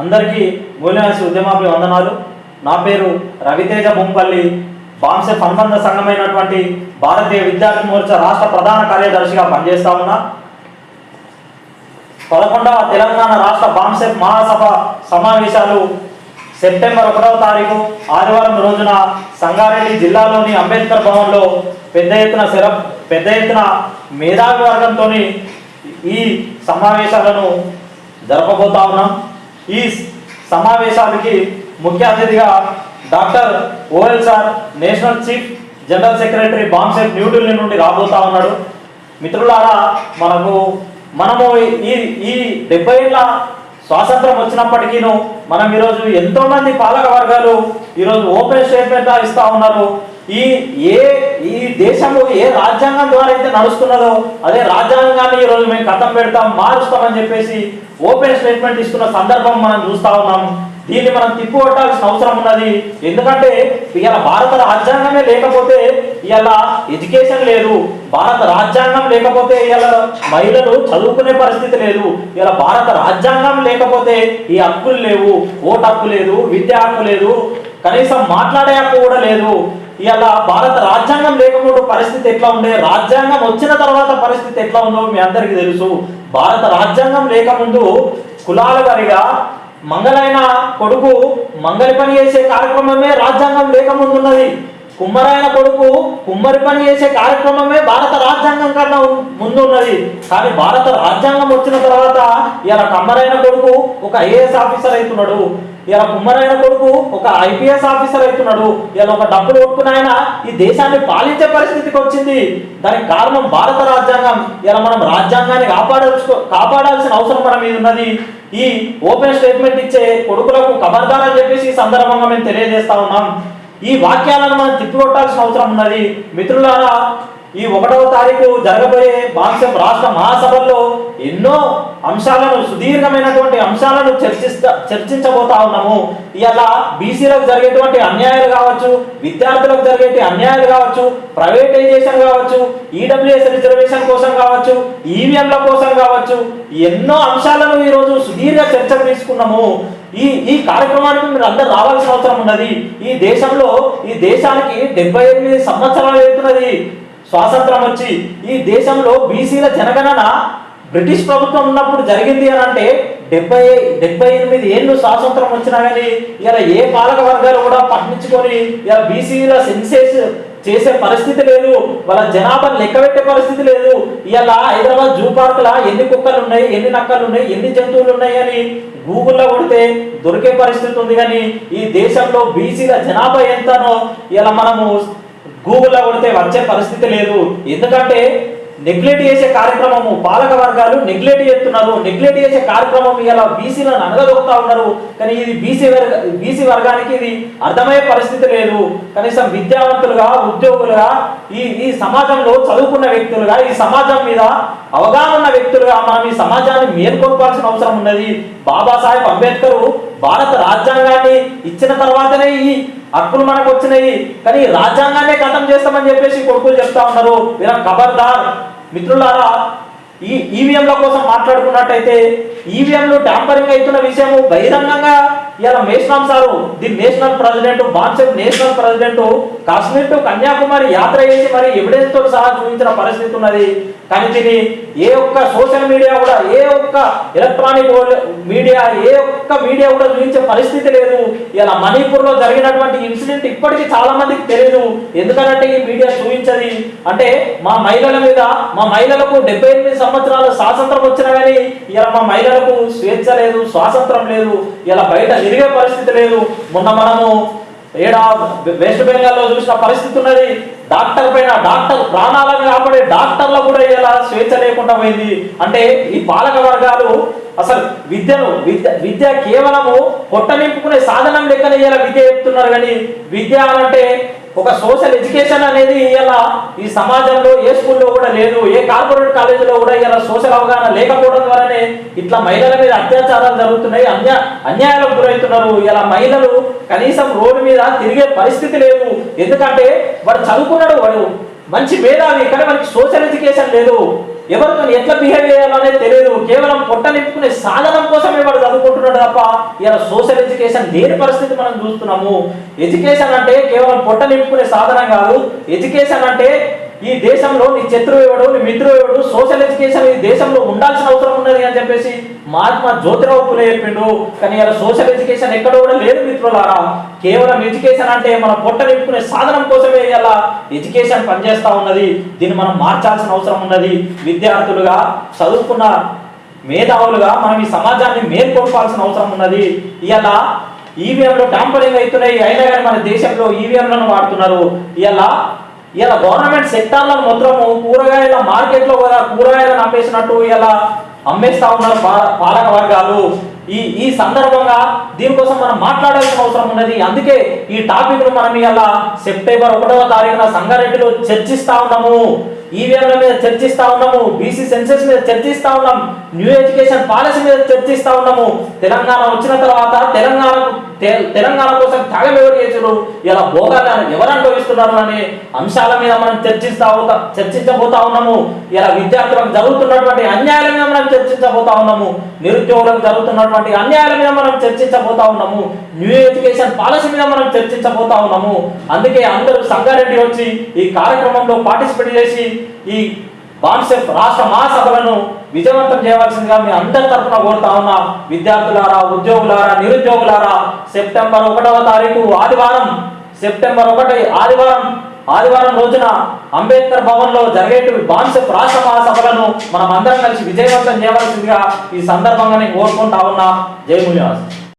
అందరికీ మూల్యాసి ఉద్యమాపి వందనాలు. నా పేరు రవితేజ ముంపల్లి బాంసే అనుబంధ సంఘమైనటువంటి భారతీయ విద్యార్థి మోర్చా రాష్ట్ర ప్రధాన కార్యదర్శిగా పనిచేస్తా ఉన్నా. పదకొండవ తెలంగాణ రాష్ట్ర బాంసెప్ మహాసభ సమావేశాలు సెప్టెంబర్ ఒకటవ తారీఖు ఆదివారం రోజున సంగారెడ్డి జిల్లాలోని అంబేద్కర్ భవన్లో పెద్ద ఎత్తున సెర పెద్ద ఎత్తున మేధావి వర్గంతో ఈ సమావేశాలను జరపబోతా ఉన్నాం. ఈ సమావేశానికి ముఖ్య అతిథిగా doctor OL sir national chief general secretary BAMCEF New Delhi నుండి రాబోతా ఉన్నాడు. మిత్రులారా మనకు మనము ఈ ఈ డెబ్బై ఏళ్ళ స్వాతంత్రం వచ్చినప్పటికీను మనం ఈరోజు ఎంతో మంది పాలక వర్గాలు ఈరోజు ఓపెన్ స్టేట్మెంట్ ఇస్తా ఉన్నారు. ఈ ఏ ఈ దేశము ఏ రాజ్యాంగం ద్వారా అయితే నడుస్తున్నదో అదే రాజ్యాంగాన్ని ఈరోజు మేము కథం పెడతాం మారుస్తామని చెప్పేసి ఓపెన్ స్టేట్మెంట్ ఇస్తున్న సందర్భం మనం చూస్తా ఉన్నాం. దీన్ని మనం తిప్పుకొట్టాల్సిన అవసరం ఉన్నది. ఎందుకంటే ఇవాళ భారత రాజ్యాంగమే లేకపోతే ఇవాళ ఎడ్యుకేషన్ లేదు. భారత రాజ్యాంగం లేకపోతే ఇవాళ మహిళలు చదువుకునే పరిస్థితి లేదు. ఇలా భారత రాజ్యాంగం లేకపోతే ఈ హక్కులు లేవు. ఓటు హక్కు లేదు విద్య హక్కు లేదు. కనీసం మాట్లాడే హక్కు కూడా లేదు. ఇవాళ భారత రాజ్యాంగం లేకపోవడం పరిస్థితి ఎట్లా ఉండే? రాజ్యాంగం వచ్చిన తర్వాత పరిస్థితి ఎట్లా ఉందో మీ అందరికీ తెలుసు. భారత రాజ్యాంగం లేకముందు కులాల వారిగా మంగళైన కొడుకు మంగలి పని చేసే కార్యక్రమమే రాజ్యాంగం లేకముందున్నది కుమ్మరైన కొడుకు కుమ్మరి పని చేసే కార్యక్రమమే భారత రాజ్యాంగం కన్నా ముందు ఉన్నది కానీ భారత రాజ్యాంగం వచ్చిన తర్వాత ఇలా కమ్మరైన కొడుకు ఒక ఐఏఎస్ ఆఫీసర్ అవుతున్నాడు. ఇలా కుమ్మరాయన కొడుకు ఒక ఐపీఎస్ ఆఫీసర్ అవుతున్నాడు. ఇలా ఒక డబ్బులు కొట్టుకుని ఆయన ఈ దేశాన్ని పాలించే పరిస్థితికి వచ్చింది. దానికి కారణం భారత రాజ్యాంగం. ఇలా మనం రాజ్యాంగాన్ని కాపాడాల్సి కాపాడాల్సిన అవసరం మన మీద ఉన్నది. ఈ ఓపెన్ స్టేట్మెంట్ ఇచ్చే కొడుకులకు ఖబర్దార్ అని చెప్పేసి ఈ సందర్భంగా మేము తెలియజేస్తా ఉన్నాం. ఈ వాక్యాలను మనం తిప్పికొట్టాల్సిన అవసరం ఉన్నది. మిత్రులారా ఈ ఒకటవ తారీఖు జరగబోయే బాంసం రాష్ట్ర మహాసభల్లో ఎన్నో అంశాలను సుదీర్ఘమైనటువంటి అంశాలను చర్చిస్తా చర్చించబోతా ఉన్నాము. ఇలా బీసీలకు జరిగేటువంటి అన్యాయాలు కావచ్చు విద్యార్థులకు జరిగే అన్యాయాలు కావచ్చు ప్రైవేటైజేషన్ కావచ్చు ఈడబ్ల్యూఎస్ రిజర్వేషన్ కోసం కావచ్చు ఈవీఎంల కోసం కావచ్చు ఎన్నో అంశాలను ఈరోజు సుదీర్ఘ చర్చ తీసుకున్నాము. ఈ ఈ కార్యక్రమానికి మీరు అందరు రావాల్సిన అవసరం ఉన్నది. ఈ దేశంలో ఈ దేశానికి డెబ్బై ఎనిమిది సంవత్సరాలు అవుతున్నది స్వాతంత్రం వచ్చి ఈ దేశంలో బీసీల జనగణన బ్రిటిష్ ప్రభుత్వం ఉన్నప్పుడు జరిగింది అని అంటే డెబ్బై డెబ్బై ఎనిమిది ఏళ్ళు స్వాతంత్రం వచ్చినా కానీ ఇలా ఏ పాలక వర్గాలు కూడా పట్టించుకొని ఇలా బీసీల సెన్సేస్ చేసే పరిస్థితి లేదు. వాళ్ళ జనాభాను లెక్క పెట్టే పరిస్థితి లేదు. ఇలా హైదరాబాద్ జూ పార్క్ లా ఎన్ని కుక్కలు ఉన్నాయి ఎన్ని నక్కలు ఉన్నాయి ఎన్ని జంతువులు ఉన్నాయి అని గూగుల్లో కొడితే దొరికే పరిస్థితి ఉంది కానీ ఈ దేశంలో బీసీల జనాభా ఎంతనో ఇలా మనము గూగుల్లో కొడితే వచ్చే పరిస్థితి లేదు. ఎందుకంటే నెగ్లెక్ట్ చేసే కార్యక్రమము పాలక వర్గాలు నెగ్లెక్ట్ చేస్తున్నారు. నెగ్లెక్ట్ చేసే కార్యక్రమం ఇలా బీసీలను అనగదొక్కుతా ఉన్నారు. కానీ ఇది బీసీ వర్గ బీసీ వర్గానికి ఇది అర్థమయ్యే పరిస్థితి లేదు. కనీసం విద్యావంతులుగా ఉద్యోగులుగా ఈ ఈ సమాజంలో చదువుకున్న వ్యక్తులుగా ఈ సమాజం మీద అవగాహన ఉన్న వ్యక్తులుగా మనం ఈ సమాజాన్ని మేల్కొల్పాల్సిన అవసరం ఉన్నది. బాబాసాహెబ్ అంబేద్కర్ భారత రాజ్యాంగాన్ని ఇచ్చిన తర్వాతనే ఈ హక్కులు మనకు వచ్చినాయి. కానీ రాజ్యాంగాన్నే కథం చేస్తామని చెప్పేసి కొడుకులు చెప్తా ఉన్నారు. వీళ్ళ ఖబర్దార్ మిత్రులారా ఈ ఈవీఎంల కోసం మాట్లాడుకున్నట్టయితే ఈవీఎంలు ట్యాంపరింగ్ అవుతున్న విషయము బహిరంగంగా ఇలా మేషనాం sir the national president BAMCEF national president Kashmir to Kanyakumari యాత్ర చేసి మరి ఎవిడెన్స్తో సహా చూపించిన పరిస్థితి ఉన్నది. కానీ దీన్ని ఏ ఒక్క సోషల్ మీడియా కూడా ఏ ఒక్క ఎలక్ట్రానిక్ మీడియా ఏ ఒక్క మీడియా కూడా చూపించే పరిస్థితి లేదు. ఇలా మణిపూర్లో జరిగినటువంటి ఇన్సిడెంట్ ఇప్పటికీ చాలా మందికి తెలియదు ఎందుకంటే ఈ మీడియా చూపించది? అంటే మా మహిళల మీద మా మహిళలకు డెబ్బై ఎనిమిది సంవత్సరాల స్వాతంత్రం వచ్చినా కానీ ఇలా మా మహిళలకు స్వేచ్ఛ లేదు స్వాతంత్రం లేదు. ఇలా బయట తిరిగే పరిస్థితి లేదు. మొన్న మనము ఏడా వెస్ట్ బెంగాల్లో చూసిన పరిస్థితి ఉన్నది. డాక్టర్ పైన డాక్టర్ ప్రాణాలను కాపాడే డాక్టర్లు కూడా ఇలా స్వేచ్ఛ లేకుండా పోయింది. అంటే ఈ పాలక వర్గాలు అసలు విద్యను విద్య విద్య కేవలము పొట్ట నింపుకునే సాధనం లెక్కన ఇలా విద్య చెప్తున్నారు కానీ విద్య అంటే ఒక సోషల్ ఎడ్యుకేషన్ అనేది ఇలా ఈ సమాజంలో ఏ స్కూల్లో కూడా లేదు ఏ కార్పొరేట్ కాలేజీలో కూడా ఇలా సోషల్ అవగాహన లేకపోవడం ద్వారానే ఇట్లా మహిళల మీద అత్యాచారాలు జరుగుతున్నాయి అన్యా అన్యాయాలకు గురవుతున్నారు. ఇలా మహిళలు కనీసం రోడ్డు మీద తిరిగే పరిస్థితి లేదు. ఎందుకంటే వాడు చదువుకున్నాడు వాడు మంచి మేధావి కానీ మనకి సోషల్ ఎడ్యుకేషన్ లేదు. ఎవరితో ఎట్లా బిహేవ్ చేయాలనే తెలియదు. కేవలం పొట్ట నింపుకునే సాధనం కోసమే వాడు చదువుకుంటున్నాడు తప్ప ఇలా సోషల్ ఎడ్యుకేషన్ దేని పరిస్థితి మనం చూస్తున్నాము. ఎడ్యుకేషన్ అంటే కేవలం పొట్ట నింపుకునే సాధనం కాదు. ఎడ్యుకేషన్ అంటే ఈ దేశంలో నీ శత్రువు ఎవడు నీ మిత్రుడు ఎవడు? సోషల్ ఎడ్యుకేషన్ ఈ దేశంలో ఉండాల్సిన అవసరం ఉన్నది అని చెప్పేసి మహాత్మా జ్యోతిరావు పులే చెప్పిండు. కానీ ఇలా సోషల్ ఎడ్యుకేషన్ ఎక్కడ కూడా లేదు మిత్రులారా. కేవలం ఎడ్యుకేషన్ అంటే మన పొట్ట నింపుకునే సాధనం కోసమే ఇలా ఎడ్యుకేషన్ పనిచేస్తూ ఉన్నది. దీన్ని మనం మార్చాల్సిన అవసరం ఉన్నది. విద్యార్థులుగా చదువుకున్న మేధావులుగా మనం ఈ సమాజాన్ని మేల్కొల్పాల్సిన అవసరం ఉన్నది. ఇలా ఈవీఎంలో ట్యాంపరింగ్ అవుతున్నాయి. అయినా కానీ మన దేశంలో ఈవీఎంలను వాడుతున్నారు. ఇలా ఇలా గవర్నమెంట్ సెక్టార్లను మొత్తము కూరగాయల మార్కెట్లో కూడా కూరగాయలను అమ్మేసినట్టు ఇలా అమ్మేస్తా ఉన్నారు పాలక వర్గాలు. ఈ ఈ సందర్భంగా దీనికోసం మనం మాట్లాడాల్సిన అవసరం ఉన్నది. అందుకే ఈ టాపిక్ను మనం ఇలా సెప్టెంబర్ ఒకటవ తారీఖున సంగారెడ్డిలో చర్చిస్తా ఉన్నాము. ఈవీఎంల మీద చర్చిస్తా ఉన్నాము. బీసీ సెన్సెస్ మీద చర్చిస్తా ఉన్నాం. న్యూ ఎడ్యుకేషన్ పాలసీ మీద చర్చిస్తా ఉన్నాము. తెలంగాణ వచ్చిన తర్వాత తెలంగాణ తెలంగాణ కోసం త్యాగం ఎవరు చేశారు ఇలా భోగాలను ఎవరు అనుభవిస్తున్నారు అనే అంశాల మీద మనం చర్చిస్తా చర్చించబోతా ఉన్నాము. ఇలా విద్యార్థులకు జరుగుతున్నటువంటి అన్యాయాల మీద మనం చర్చించబోతా ఉన్నాము. నిరుద్యోగులకు జరుగుతున్నటువంటి అన్యాయాల మీద మనం చర్చించబోతా ఉన్నాము. న్యూ ఎడ్యుకేషన్ పాలసీ మీద మనం చర్చించబోతా ఉన్నాము. అందుకే అందరూ సంగారెడ్డి వచ్చి ఈ కార్యక్రమంలో పార్టిసిపేట్ చేసి ఈ బాన్సెఫ్ రాష్ట్ర మహాసభలను విజయవంతం చేయవలసిందిగా మీ అందరి తరఫున కోరుతా ఉన్నా. విద్యార్థులారా ఉద్యోగులారా నిరుద్యోగులారా సెప్టెంబర్ ఒకటవ తారీఖు ఆదివారం సెప్టెంబర్ ఒకటి ఆదివారం ఆదివారం రోజున అంబేద్కర్ భవన్లో జరిగేటువంటి బాన్స రాష్ట్ర మహాసభలను మనం అందరం కలిసి విజయవంతం చేయవలసిందిగా ఈ సందర్భంగా నేను కోరుకుంటా ఉన్నా. జై